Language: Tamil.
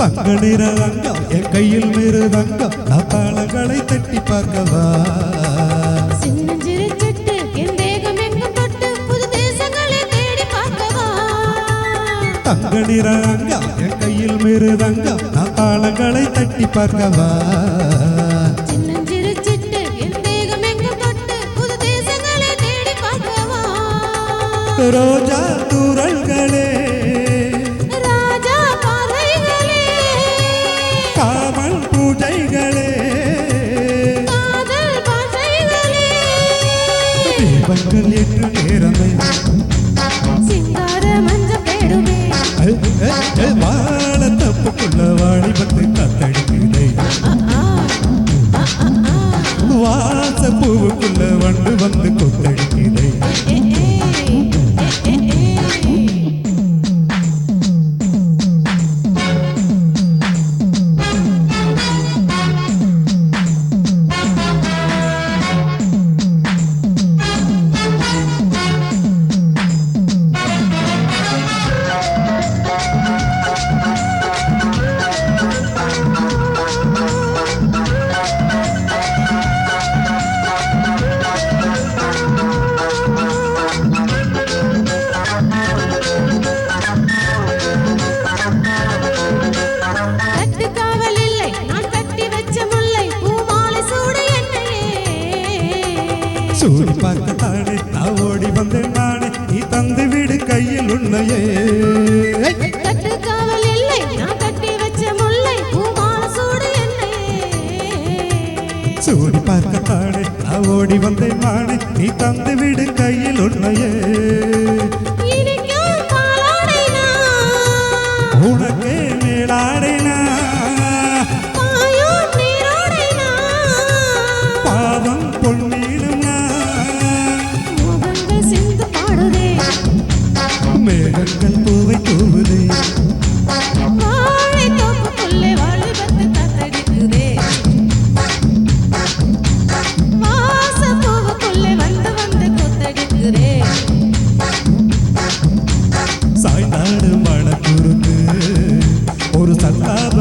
தங்க நிற அங்கம் என் கையில் மிருதங்கம் நான் தாளங்களை தட்டி பார்க்கவா தங்க நிற அங்கம் என் கையில் மிருதங்கம் நான் தாளங்களை தட்டி பார்க்கவா? சின்னஞ்சிறு சிட்டு காவல் பூஜைகளே. தீபங்கள் என்று நேரமே. வாழ தப்புக்குள்ள வாலிபத்து காத்தடிக்குதே. வாச பூவுக்குள்ள வண்டு வந்து கொத்தடிக்குதே சூடி பார்க்க தானே நான் ஓடி வந்தேன் நானே. நீ தந்து விடு கையில் உன்னையே சூடு பார்க்க தானே நான் ஓடி வந்தேன் நானே. நீ தந்து விடு கையில் உன்னையே உனக்கே மேலாடினா. சாய்நாடு ஒரு சத்தாத